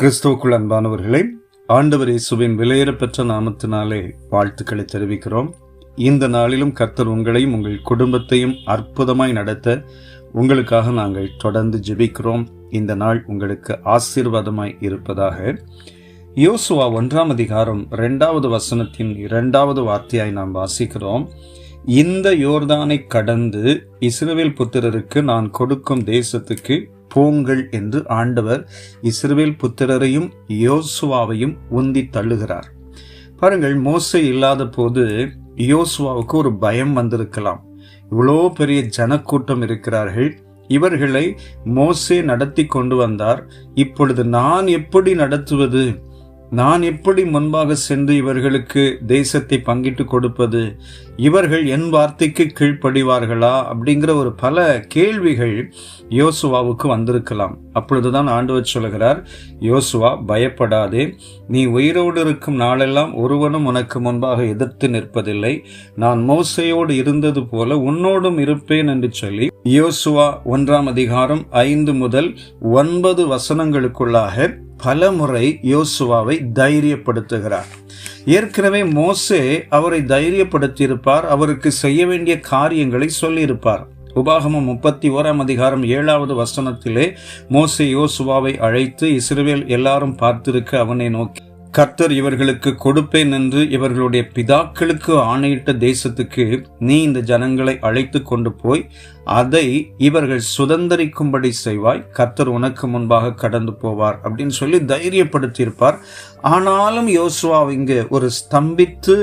கிறிஸ்துவுக்குள் அன்பானவர்களே ஆண்டவர் இயேசுவின் விலையேறப்பெற்ற நாமத்தினாலே வாழ்த்துக்களை தெரிவிக்கிறோம். இந்த நாளிலும் கர்த்தர் உங்களையும் உங்கள் குடும்பத்தையும் அற்புதமாய் நடத்த உங்களுக்காக நாங்கள் தொடர்ந்து ஜெபிக்கிறோம். இந்த நாள் உங்களுக்கு ஆசீர்வாதமாய் இருப்பதாக. யோசுவா ஒன்றாம் அதிகாரம் இரண்டாவது வசனத்தின் இரண்டாவது வார்த்தையாய் நாம் வாசிக்கிறோம். இந்த யோர்தானை கடந்து இஸ்ரவேல் புத்திரருக்கு நான் கொடுக்கும் தேசத்துக்கு போங்கள் என்று ஆண்டவர் இஸ்ரவேல் புத்திரரையும் யோசுவாவையும் உந்தி தள்ளுகிறார். பாருங்கள் மோசை இல்லாத போது யோசுவாவுக்கு ஒரு பயம் வந்திருக்கலாம். இவ்வளோ பெரிய ஜனக்கூட்டம் இருக்கிறார்கள். இவர்களை மோசே நடத்தி கொண்டு வந்தார். இப்பொழுது நான் எப்படி நடத்துவது? நான் எப்படி முன்பாக சென்று இவர்களுக்கு தேசத்தை பங்கிட்டு கொடுப்பது? இவர்கள் என் வார்த்தைக்கு கீழ்ப்படிவார்களா? அப்படிங்கிற ஒரு பல கேள்விகள் யோசுவாவுக்கு வந்திருக்கலாம். அப்பொழுதுதான் ஆண்டவர் சொல்கிறார் யோசுவா பயப்படாதே. நீ உயிரோடு இருக்கும் நாளெல்லாம் ஒருவனும் உனக்கு முன்பாக எதிர்த்து நிற்பதில்லை. நான் மோசையோடு இருந்தது போல உன்னோடும் இருப்பேன் என்று சொல்லி யோசுவா ஒன்றாம் அதிகாரம் ஐந்து முதல் ஒன்பது வசனங்களுக்குள்ளாக பலமுறை யோசுவாவை தைரியப்படுத்துகிறார். ஏற்கனவே மோசே அவரை தைரியப்படுத்தியிருப்பார் அவருக்கு செய்ய வேண்டிய காரியங்களை சொல்லியிருப்பார். உபாகமம் முப்பத்தி ஓராம் அதிகாரம் ஏழாவது வசனத்திலே மோசே யோசுவாவை அழைத்து இஸ்ரேல் எல்லாரும் பார்த்திருக்க அவனை நோக்கி கர்த்தர் இவர்களுக்கு கொடுப்பேன் என்று இவர்களுடைய பிதாக்களுக்கு ஆணையிட்ட தேசத்துக்கு நீ இந்த ஜனங்களை அழைத்து கொண்டு போய் அதை இவர்கள் சுதந்திரிக்கும்படி செய்வாய். கர்த்தர் உனக்கு முன்பாக கடந்து போவார் அப்படின்னு சொல்லி தைரியப்படுத்தியிருப்பார். ஆனாலும் யோசுவா இங்கு ஒரு ஸ்தம்பித்து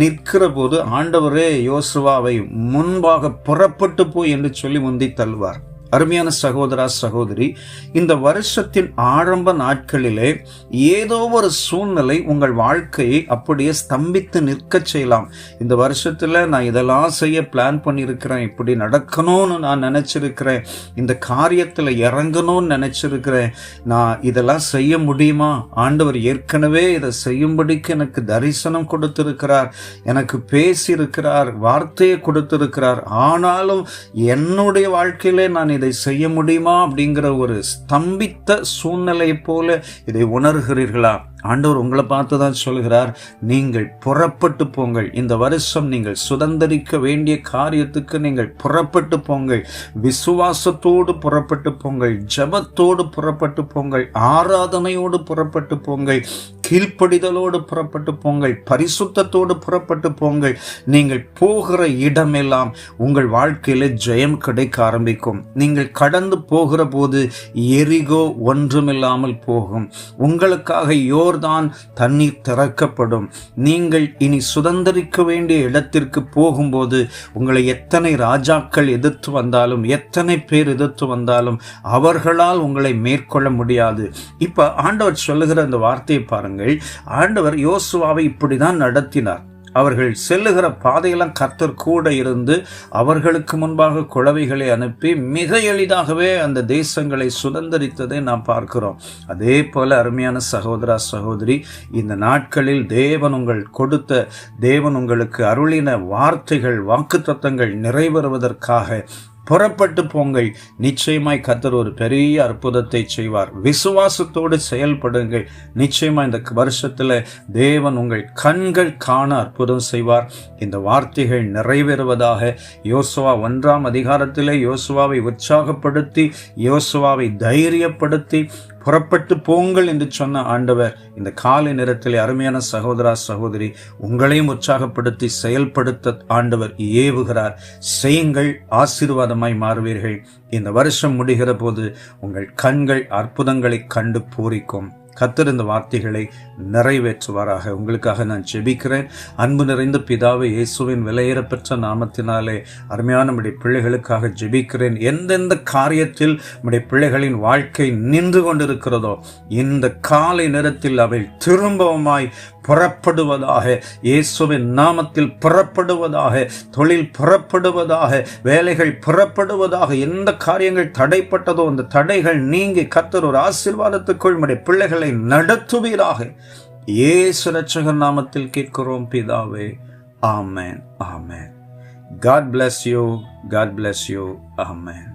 நிற்கிற போது ஆண்டவரே யோசுவாவை முன்பாக புறப்பட்டு போய் என்று சொல்லி முந்தி தள்ளுவார். அருமையான சகோதரா சகோதரி இந்த வருஷத்தின் ஆரம்ப நாட்களிலே ஏதோ ஒரு சூழ்நிலை உங்கள் வாழ்க்கையை அப்படியே ஸ்தம்பித்து நிற்க செய்யலாம். இந்த வருஷத்தில் நான் இதெல்லாம் செய்ய பிளான் பண்ணியிருக்கிறேன். இப்படி நடக்கணும்னு நான் நினச்சிருக்கிறேன். இந்த காரியத்தில் இறங்கணும்னு நினச்சிருக்கிறேன். நான் இதெல்லாம் செய்ய முடியுமா? ஆண்டவர் ஏற்கனவே இதை செய்யும்படிக்கு எனக்கு தரிசனம் கொடுத்திருக்கிறார். எனக்கு பேசியிருக்கிறார் வார்த்தையை கொடுத்திருக்கிறார். ஆனாலும் என்னுடைய வாழ்க்கையிலே நான் இதை செய்ய முடியுமா அப்படிங்கிற ஒரு ஸ்தம்பித்த சூழ்நிலை போல இதை உணர்கிறீர்களா? ஆண்டவர் உங்களை பார்த்து தான் சொல்கிறார். நீங்கள் புறப்பட்டு போங்கள். இந்த வருஷம் நீங்கள் சுதந்திரிக்க வேண்டிய காரியத்துக்கு நீங்கள் புறப்பட்டு போங்கள். விசுவாசத்தோடு புறப்பட்டு போங்கள். ஜபத்தோடு புறப்பட்டு போங்கள். ஆராதனையோடு புறப்பட்டு போங்கள். கீழ்ப்படிதலோடு புறப்பட்டு போங்கள். பரிசுத்தத்தோடு புறப்பட்டு போங்கள். நீங்கள் போகிற இடமெல்லாம் உங்கள் வாழ்க்கையில ஜெயம் கிடைக்க ஆரம்பிக்கும். நீங்கள் கடந்து போகிற போது எரிகோ ஒன்றுமில்லாமல் போகும். உங்களுக்காக யோர்தான் தண்ணீர் திறக்கப்படும். நீங்கள் இனி சுதந்திரிக்க வேண்டிய இடத்திற்கு போகும்போது உங்களை எத்தனை ராஜாக்கள் எதிர்த்து வந்தாலும் எத்தனை பேர் எதிர்த்து வந்தாலும் அவர்களால் உங்களை மேற்கொள்ள முடியாது. இப்ப ஆண்டவர் சொல்லுகிற அந்த வார்த்தையை பாருங்கள். ஆண்டவர் யோசுவாவை இப்படிதான் நடத்தினார். அவர்கள் செல்லுகிற பாதையெல்லாம் கர்த்தர் கூட இருந்து அவர்களுக்கு முன்பாக குழவைகளை அனுப்பி மிக எளிதாகவே அந்த தேசங்களை சுதந்திரித்ததை நாம் பார்க்கிறோம். அதே போல அருமையான சகோதரா சகோதரி இந்த நாட்களில் தேவன் உங்கள் கொடுத்த தேவன் உங்களுக்கு அருளின வார்த்தைகள் வாக்குத்தத்தங்கள் நிறைவேறுவதற்காக புறப்பட்டு போங்கள். நிச்சயமாய் கத்தர் ஒரு பெரிய அற்புதத்தை செய்வார். விசுவாசத்தோடு செயல்படுங்கள். நிச்சயமா இந்த வருஷத்துல தேவன் உங்கள் கண்கள் காண அற்புதம் செய்வார். இந்த வார்த்தைகள் நிறைவேறுவதாக யோசுவா ஒன்றாம் அதிகாரத்திலே யோசுவாவை உற்சாகப்படுத்தி யோசுவாவை தைரியப்படுத்தி புறப்பட்டு போங்கள் என்று சொன்ன ஆண்டவர் இந்த காலை நேரத்தில் அருமையான சகோதரா சகோதரி உங்களையும் உற்சாகப்படுத்தி செயல்படுத்த ஆண்டவர் ஏவுகிறார். செய்யுங்கள் ஆசீர்வாதமாய் மாறுவீர்கள். இந்த வருஷம் முடிகிற போது உங்கள் கண்கள் அற்புதங்களை கண்டு பூரிக்கும். கத்தர் இந்த வார்த்தைகளை நிறைவேற்றுவாராக. உங்களுக்காக நான் ஜெபிக்கிறேன். அன்பு நிறைந்த பிதாவை இயேசுவின் விலையேறப்பெற்ற நாமத்தினாலே அருமையான நம்முடைய பிள்ளைகளுக்காக ஜெபிக்கிறேன். எந்தெந்த காரியத்தில் நம்முடைய பிள்ளைகளின் வாழ்க்கை நின்று கொண்டிருக்கிறதோ இந்த காலை நேரத்தில் அவை திரும்பவுமாய் புறப்படுவதாக இயேசுவின் நாமத்தில் புறப்படுவதாக தொழில் புறப்படுவதாக வேலைகள் புறப்படுவதாக எந்த காரியங்கள் தடைப்பட்டதோ அந்த தடைகள் நீங்கி கத்தர் ஒரு ஆசீர்வாதத்துக்குள் நம்முடைய பிள்ளைகள் நடத்துவீராக இயேசு ரட்சகர் நாமத்தில் கேட்கிறோம் பிதாவே ஆமேன் ஆமேன் God bless you. God bless you. Amen.